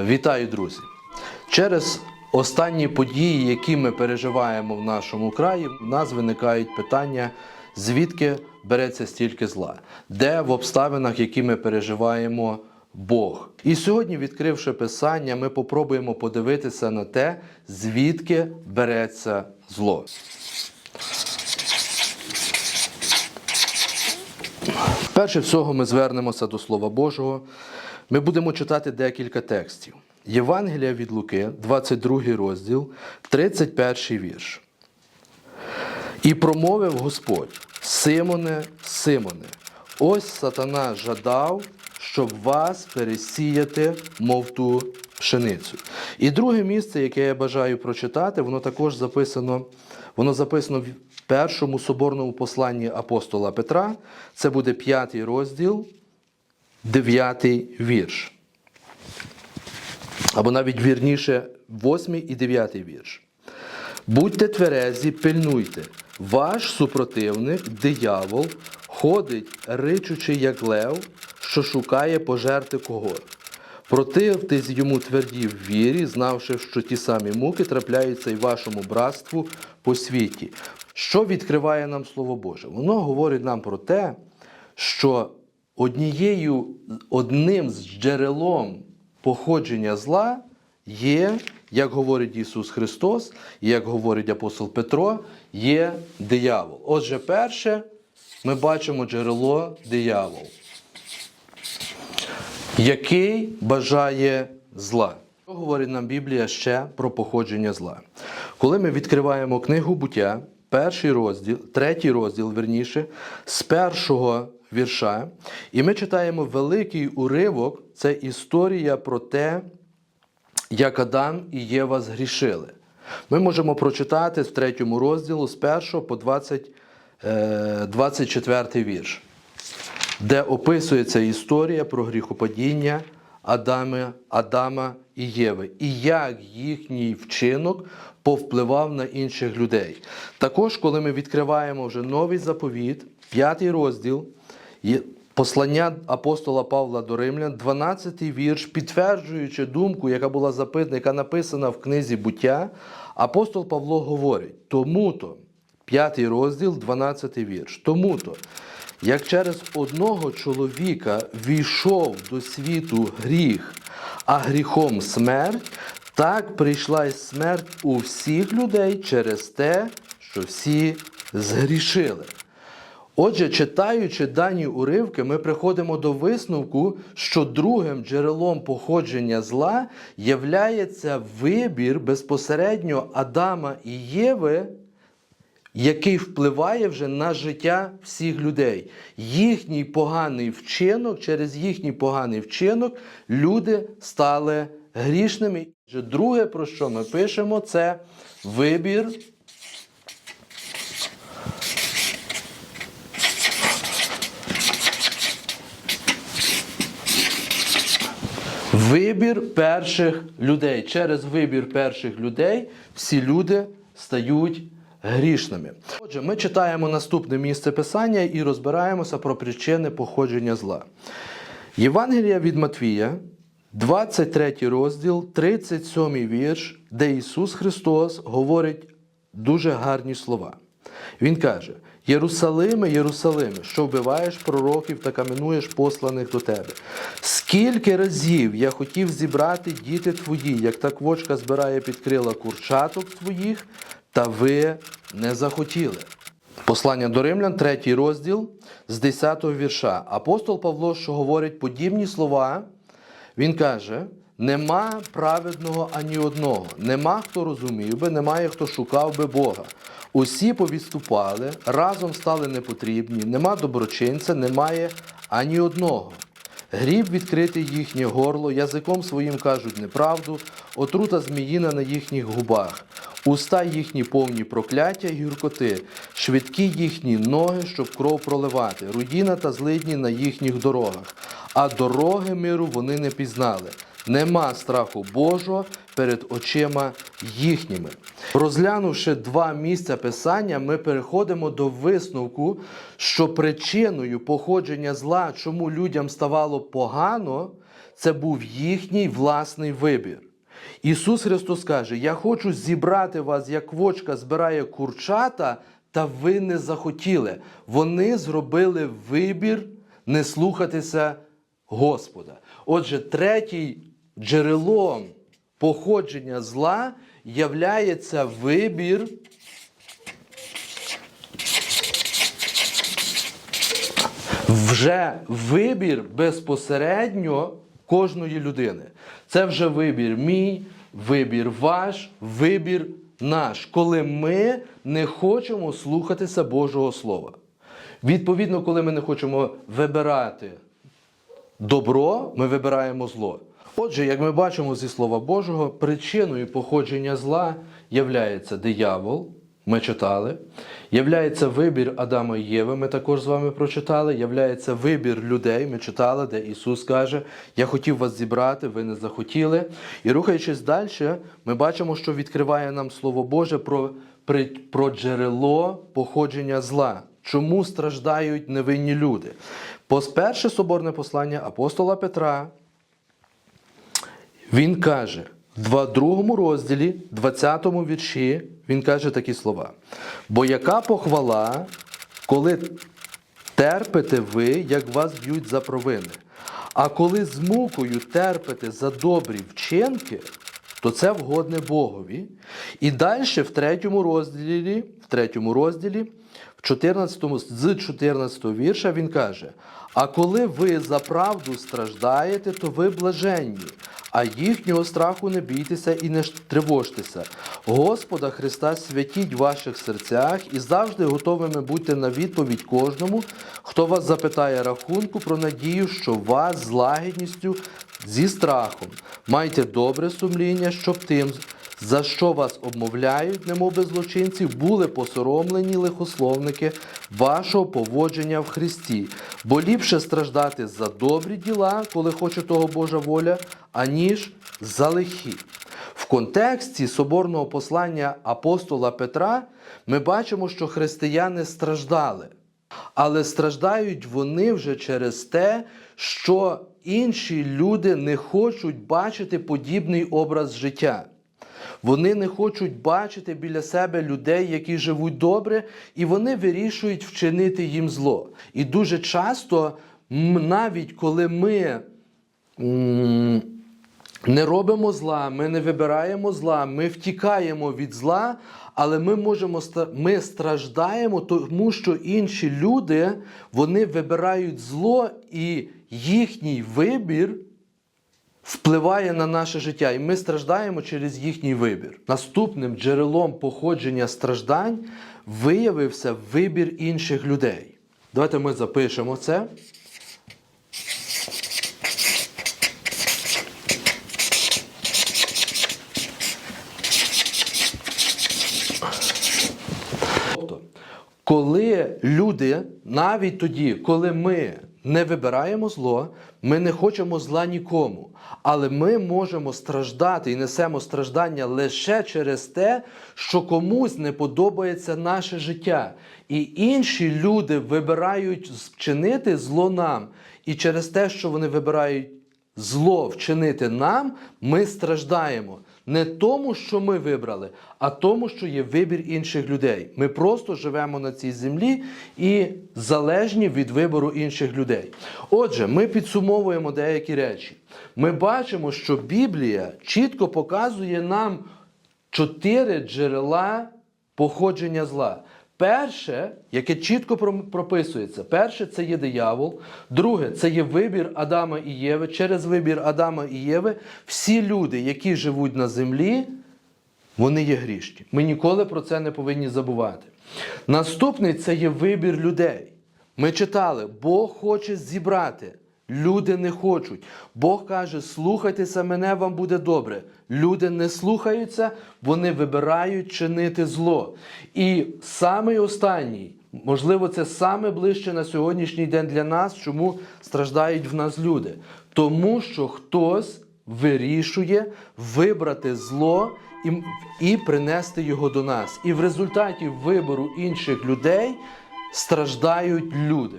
Вітаю, друзі! Через останні події, які ми переживаємо в нашому краї, в нас виникають питання, звідки береться стільки зла, де в обставинах, які ми переживаємо, Бог. І сьогодні, відкривши писання, ми попробуємо подивитися на те, звідки береться зло. Перше всього ми звернемося до Слова Божого. Ми будемо читати декілька текстів. Євангелія від Луки, 22 розділ, 31 вірш. І промовив Господь: Симоне, Симоне, ось сатана жадав, щоб вас пересіяти, мов ту пшеницю. І друге місце, яке я бажаю прочитати, воно також записано, воно записано першому соборному посланні апостола Петра. Це буде п'ятий розділ, дев'ятий вірш. Або навіть вірніше, восьмий і дев'ятий вірш. Будьте тверезі, пильнуйте. Ваш супротивник, диявол, ходить, ричучи, як лев, що шукає пожерти кого. Противтесь йому тверді в вірі, знавши, що ті самі муки трапляються і вашому братству по світі. Що відкриває нам Слово Боже? Воно говорить нам про те, що однією, одним з джерелом походження зла є, як говорить Ісус Христос, як говорить апостол Петро, є диявол. Отже, перше, ми бачимо джерело диявол, який бажає зла. Що говорить нам Біблія ще про походження зла? Коли ми відкриваємо книгу буття, перший розділ, третій розділ, верніше, з першого вірша, і ми читаємо великий уривок, це історія про те, як Адам і Єва згрішили. Ми можемо прочитати з третьому розділу з 1 по 20, е, 24 вірш, де описується історія про гріхопадіння Адама, Адама і Єви, і як їхній вчинок повпливав на інших людей. Також, коли ми відкриваємо вже новий заповіт, п'ятий розділ, Послання апостола Павла до Римлян, 12-й вірш, підтверджуючи думку, яка була запитана, яка написана в книзі буття, апостол Павло говорить: тому-то, п'ятий розділ, 12-й вірш, тому-то, як через одного чоловіка війшов до світу гріх, а гріхом смерть, так прийшла й смерть у всіх людей через те, що всі згрішили. Отже, читаючи дані уривки, ми приходимо до висновку, що другим джерелом походження зла являється вибір безпосередньо Адама і Єви, який впливає вже на життя всіх людей. Їхній поганий вчинок, через їхній поганий вчинок люди стали грішними. Друге, про що ми пишемо, це вибір Вибір перших людей. Через вибір перших людей всі люди стають грішними. Отже, ми читаємо наступне місце писання і розбираємося про причини походження зла. Євангелія від Матвія, 23 розділ, 37 вірш, де Ісус Христос говорить дуже гарні слова. Він каже: Єрусалиме, Єрусалиме, що вбиваєш пророків та каменуєш посланих до тебе. Скільки разів я хотів зібрати діти твої, як та квочка збирає під крила курчаток твоїх, та ви не захотіли. Послання до Римлян, третій розділ з 10 вірша. Апостол Павло, що говорить подібні слова, він каже: нема праведного ані одного, нема хто розумів би, немає хто шукав би Бога. Усі повідступали, разом стали непотрібні, нема доброчинця, немає ані одного. Гріб відкрити їхнє горло, язиком своїм кажуть неправду, отрута зміїна на їхніх губах, уста їхні повні прокляття й гіркоти, швидкі їхні ноги, щоб кров проливати, руїна та злидні на їхніх дорогах, а дороги миру вони не пізнали. Нема страху Божого перед очима їхніми. Розглянувши два місця писання, ми переходимо до висновку, що причиною походження зла, чому людям ставало погано, це був їхній власний вибір. Ісус Христос каже: Я хочу зібрати вас, як вочка збирає курчата, та ви не захотіли. Вони зробили вибір не слухатися Господа. Отже, третій джерелом походження зла являється вибір. Вже вибір безпосередньо кожної людини. Це вже вибір мій, вибір ваш, вибір наш, коли ми не хочемо слухатися Божого Слова. Відповідно, коли ми не хочемо вибирати добро, ми вибираємо зло. Отже, як ми бачимо зі Слова Божого, причиною походження зла являється диявол, ми читали, являється вибір Адама і Єви, ми також з вами прочитали, являється вибір людей, ми читали, де Ісус каже, я хотів вас зібрати, ви не захотіли. І рухаючись далі, ми бачимо, що відкриває нам Слово Боже про, про джерело походження зла. Чому страждають невинні люди? Перше соборне послання апостола Петра, він каже в другому розділі, 20 вірші, він каже такі слова. Бо яка похвала, коли терпите ви, як вас б'ють за провини, а коли з мукою терпите за добрі вчинки, то це вгодне Богові. І далі в третьому розділі, в третьому розділі, в 14, з 14 вірша він каже: А коли ви за правду страждаєте, то ви блаженні, а їхнього страху не бійтеся і не тривожтеся. Господа Христа святіть в ваших серцях і завжди готовими будьте на відповідь кожному, хто вас запитає рахунку про надію, що вас з лагідністю, зі страхом. Майте добре сумління, щоб тим, за що вас обмовляють, немов би злочинців, були посоромлені лихословники вашого поводження в Христі. Бо ліпше страждати за добрі діла, коли хоче того Божа воля, аніж за лихі. В контексті соборного послання апостола Петра ми бачимо, що християни страждали. Але страждають вони вже через те, що інші люди не хочуть бачити подібний образ життя. Вони не хочуть бачити біля себе людей, які живуть добре, і вони вирішують вчинити їм зло. І дуже часто, навіть коли ми не робимо зла, ми не вибираємо зла, ми втікаємо від зла, але ми можемо ми страждаємо, тому що інші люди вони вибирають зло, і їхній вибір впливає на наше життя, і ми страждаємо через їхній вибір. Наступним джерелом походження страждань виявився вибір інших людей. Давайте ми запишемо це. Тобто, коли люди, навіть тоді, коли ми не вибираємо зло, ми не хочемо зла нікому, але ми можемо страждати і несемо страждання лише через те, що комусь не подобається наше життя. І інші люди вибирають вчинити зло нам. І через те, що вони вибирають зло вчинити нам, ми страждаємо. Не тому, що ми вибрали, а тому, що є вибір інших людей. Ми просто живемо на цій землі і залежні від вибору інших людей. Отже, ми підсумовуємо деякі речі. Ми бачимо, що Біблія чітко показує нам чотири джерела походження зла. Перше, яке чітко прописується, перше це є диявол, друге це є вибір Адама і Єви. Через вибір Адама і Єви всі люди, які живуть на землі, вони є грішні. Ми ніколи про це не повинні забувати. Наступний це є вибір людей. Ми читали, Бог хоче зібрати. Люди не хочуть. Бог каже: слухайтеся мене, вам буде добре. Люди не слухаються, вони вибирають чинити зло. І самий останній, можливо, це саме ближче на сьогоднішній день для нас, чому страждають в нас люди. Тому що хтось вирішує вибрати зло і, і принести його до нас. І в результаті вибору інших людей страждають люди.